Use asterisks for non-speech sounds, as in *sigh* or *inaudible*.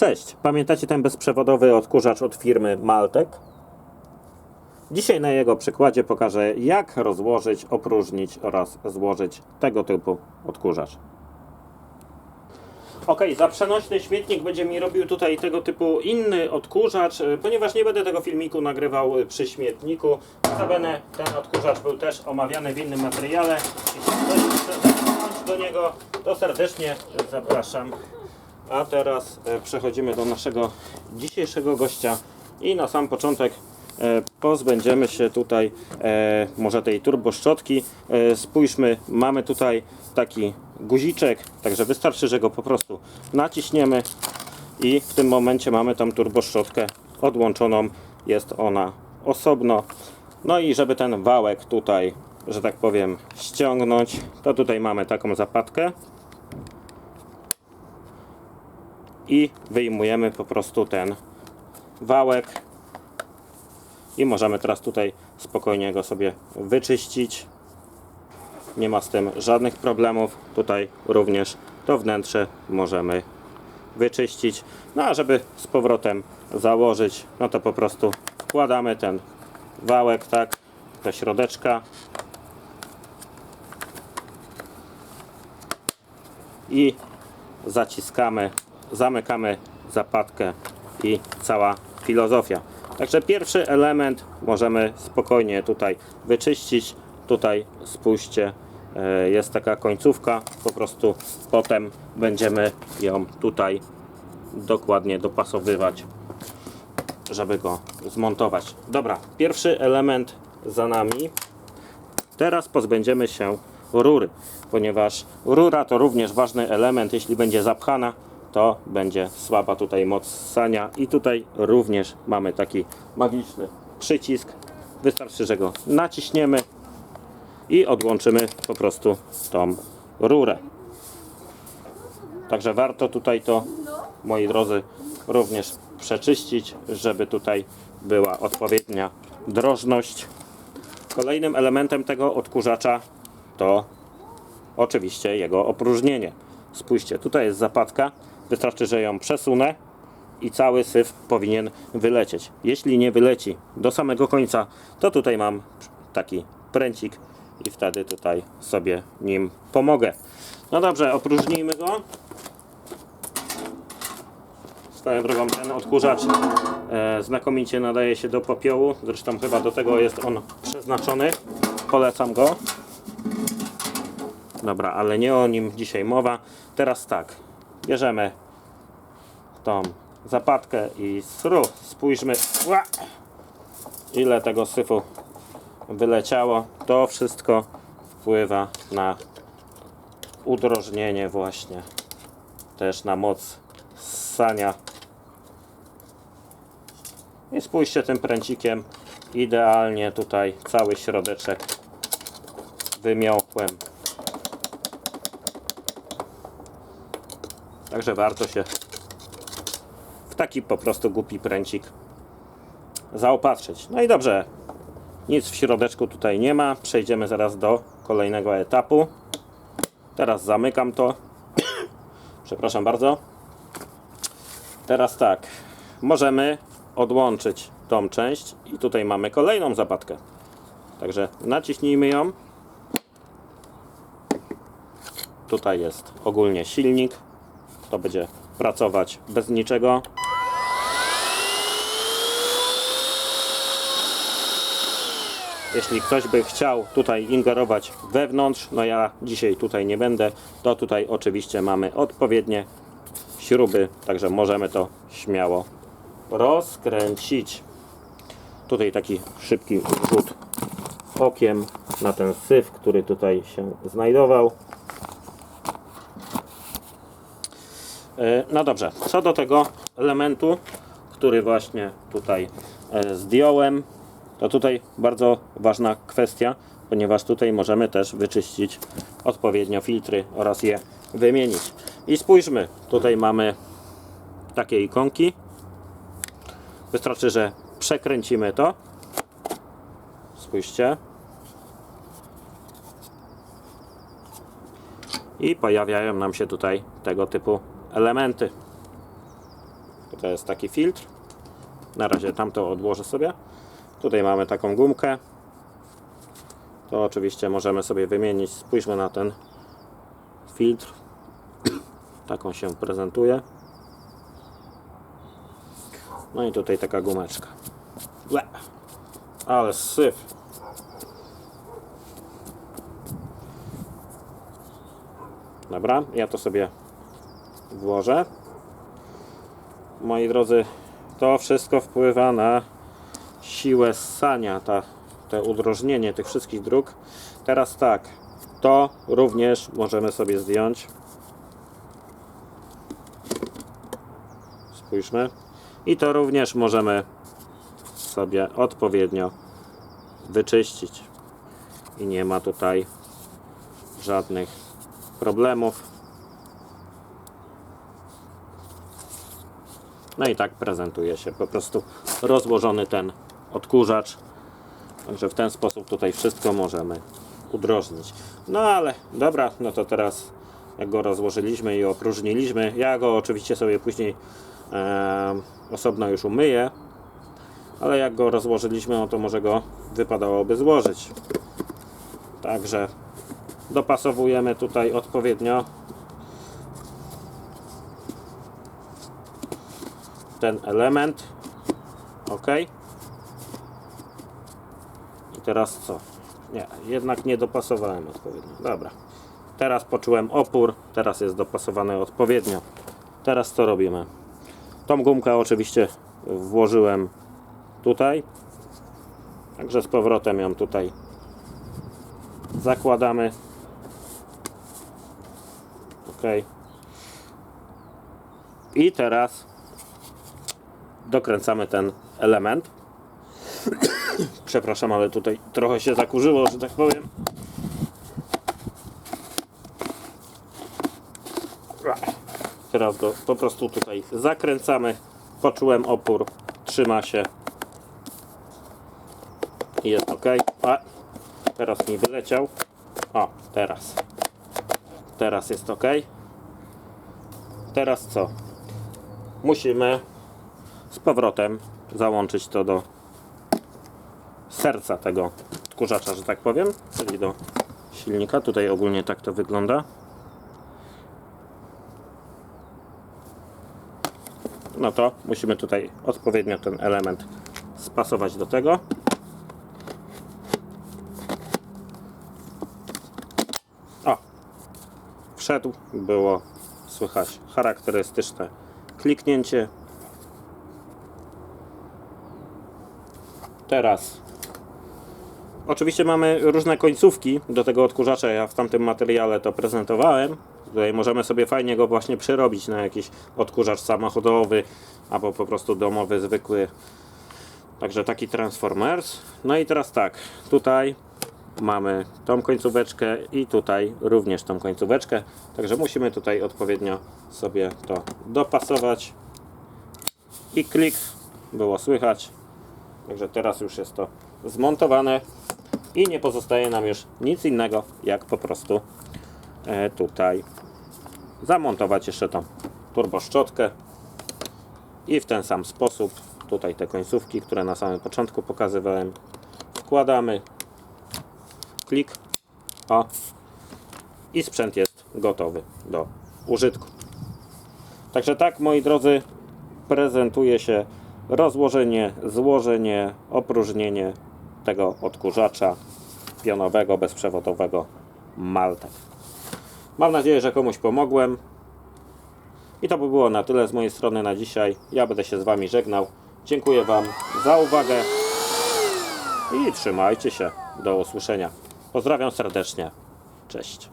Cześć, pamiętacie ten bezprzewodowy odkurzacz od firmy Maltek? Dzisiaj na jego przykładzie pokażę jak rozłożyć, opróżnić oraz złożyć tego typu odkurzacz. Ok, za przenośny śmietnik będzie mi robił tutaj tego typu inny odkurzacz, ponieważ nie będę tego filmiku nagrywał przy śmietniku. Notabene ten odkurzacz był też omawiany w innym materiale. Jeśli ktoś chce do niego, to serdecznie zapraszam. A teraz e, przechodzimy do naszego dzisiejszego gościa i na sam początek e, pozbędziemy się tutaj e, może tej turboszczotki. Spójrzmy, mamy tutaj taki guziczek, także wystarczy, że go po prostu naciśniemy i w tym momencie mamy tą turboszczotkę odłączoną, jest ona osobno. No i żeby ten wałek tutaj, że tak powiem, ściągnąć, to tutaj mamy taką zapadkę i wyjmujemy po prostu ten wałek. I możemy teraz tutaj spokojnie go sobie wyczyścić. Nie ma z tym żadnych problemów. Tutaj również to wnętrze możemy wyczyścić. No a żeby z powrotem założyć no to po prostu wkładamy ten wałek tak do środeczka. I zaciskamy, zamykamy zapadkę i cała filozofia. Także pierwszy element możemy spokojnie tutaj wyczyścić. Tutaj spójrzcie, e, jest taka końcówka, po prostu potem będziemy ją tutaj dokładnie dopasowywać, żeby go zmontować. Dobra, pierwszy element za nami. Teraz pozbędziemy się rury, ponieważ rura to również ważny element. Jeśli będzie zapchana, to będzie słaba tutaj moc ssania. I tutaj również mamy taki magiczny przycisk. Wystarczy, że go naciśniemy i odłączymy po prostu tą rurę. Także warto tutaj to, moi drodzy, również przeczyścić, żeby tutaj była odpowiednia drożność. Kolejnym elementem tego odkurzacza to oczywiście jego opróżnienie. Spójrzcie, tutaj jest zapadka, wystarczy, że ją przesunę i cały syf powinien wylecieć. Jeśli nie wyleci do samego końca, to tutaj mam taki pręcik i wtedy tutaj sobie nim pomogę. No dobrze, opróżnijmy go. Swoją drogą ten odkurzacz e, znakomicie nadaje się do popiołu. Zresztą chyba do tego jest on przeznaczony. Polecam go. Dobra, ale nie o nim dzisiaj mowa. Teraz tak, bierzemy tą zapadkę i sru. Spójrzmy, ile tego syfu wyleciało. To wszystko wpływa na udrożnienie właśnie. Też na moc ssania. I spójrzcie tym pręcikiem. Idealnie tutaj cały środeczek wymiotłem. Także warto się w taki po prostu głupi pręcik zaopatrzyć. No i dobrze, nic w środeczku tutaj nie ma. Przejdziemy zaraz do kolejnego etapu. Teraz zamykam to. *coughs* Przepraszam bardzo. Teraz tak, możemy odłączyć tą część i tutaj mamy kolejną zapadkę. Także naciśnijmy ją. Tutaj jest ogólnie silnik. To będzie pracować bez niczego. Jeśli ktoś by chciał tutaj ingerować wewnątrz, no ja dzisiaj tutaj nie będę, to tutaj oczywiście mamy odpowiednie śruby, także możemy to śmiało rozkręcić. Tutaj taki szybki rzut okiem na ten syf, który tutaj się znajdował. No dobrze, co do tego elementu, który właśnie tutaj e, zdjąłem, to tutaj bardzo ważna kwestia, ponieważ tutaj możemy też wyczyścić odpowiednio filtry oraz je wymienić. I spójrzmy, tutaj mamy takie ikonki. Wystarczy, że przekręcimy to. Spójrzcie. I pojawiają nam się tutaj tego typu elementy. to jest taki filtr. Na razie tamto odłożę sobie. Tutaj mamy taką gumkę. To oczywiście możemy sobie wymienić. Spójrzmy na ten filtr. *clears throat* Taką się prezentuje. No i tutaj taka gumeczka. Ble. Ale syf. Dobra, ja to sobie włożę. Moi drodzy, to wszystko wpływa na siłę ssania, ta, te udrożnienie tych wszystkich dróg. Teraz tak, to również możemy sobie zdjąć. Spójrzmy. I to również możemy sobie odpowiednio wyczyścić. I nie ma tutaj żadnych problemów. No i tak prezentuje się po prostu rozłożony ten odkurzacz. Także w ten sposób tutaj wszystko możemy udrożnić. No ale dobra, no to teraz jak go rozłożyliśmy i opróżniliśmy, ja go oczywiście sobie później e, osobno już umyję, ale jak go rozłożyliśmy, no to może go wypadałoby złożyć. Także dopasowujemy tutaj odpowiednio ten element. Ok. I teraz co? Nie, jednak nie dopasowałem odpowiednio. Dobra. Teraz poczułem opór teraz jest dopasowane odpowiednio. Teraz co robimy? Tą gumkę oczywiście włożyłem tutaj. Także z powrotem ją tutaj zakładamy. Ok. I teraz dokręcamy ten element. *coughs* Przepraszam, ale tutaj trochę się zakurzyło, że tak powiem. Teraz go po prostu tutaj zakręcamy. Poczułem opór, trzyma się jest ok. A teraz mi wyleciał. O, teraz. Teraz jest ok. Teraz co? Musimy z powrotem załączyć to do serca tego odkurzacza, że tak powiem, czyli do silnika. Tutaj ogólnie tak to wygląda. No to musimy tutaj odpowiednio ten element spasować do tego. O! Wszedł, było słychać charakterystyczne kliknięcie Teraz. Oczywiście mamy różne końcówki do tego odkurzacza. Ja w tamtym materiale to prezentowałem. Tutaj możemy sobie fajnie go właśnie przerobić na jakiś odkurzacz samochodowy albo po prostu domowy, zwykły. Także taki Transformers. No i teraz tak, tutaj mamy tą końcóweczkę i tutaj również tą końcóweczkę. Także musimy tutaj odpowiednio sobie to dopasować. I klik, było słychać. Także teraz już jest to zmontowane i nie pozostaje nam już nic innego jak po prostu e, tutaj zamontować jeszcze tą turboszczotkę i w ten sam sposób tutaj te końcówki, które na samym początku pokazywałem wkładamy klik o i sprzęt jest gotowy do użytku. Także tak moi drodzy prezentuje się rozłożenie, złożenie, opróżnienie tego odkurzacza pionowego, bezprzewodowego Maltek. Mam nadzieję, że komuś pomogłem. I to by było na tyle z mojej strony na dzisiaj. Ja będę się z Wami żegnał. Dziękuję Wam za uwagę i trzymajcie się. Do usłyszenia. Pozdrawiam serdecznie. Cześć.